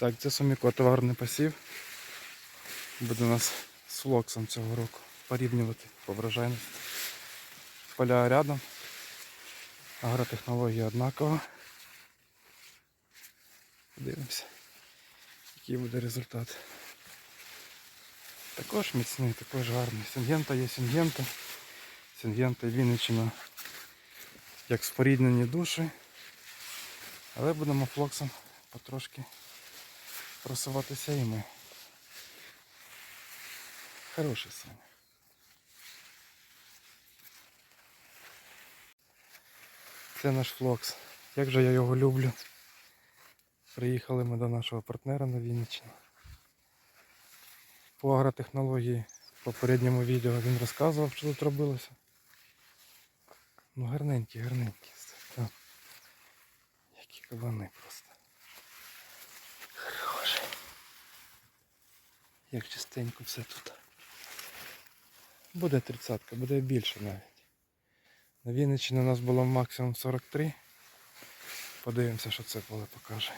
Так, це Суміко товарний посів. Буде у нас з флоксом цього року порівнювати по врожайності. Поля рядом. Агротехнологія однакова. Подивимося, який буде результат. Також міцний, також гарний. Сингента є сингента. Сингента і Вінниччина як споріднені душі. Але будемо флоксом потрошки просуватися і ми. Хороший Саня. Це наш флокс. Як же я його люблю. Приїхали ми до нашого партнера на Вінниччину. По агротехнології в попередньому відео він розказував, що тут робилося. Ну гарненькі, гарненькі. Які кабани просто. Як частенько все тут. Буде тридцятка, буде більше навіть. На Вінниччині у нас було максимум 43. Подивимося, що це поле покаже.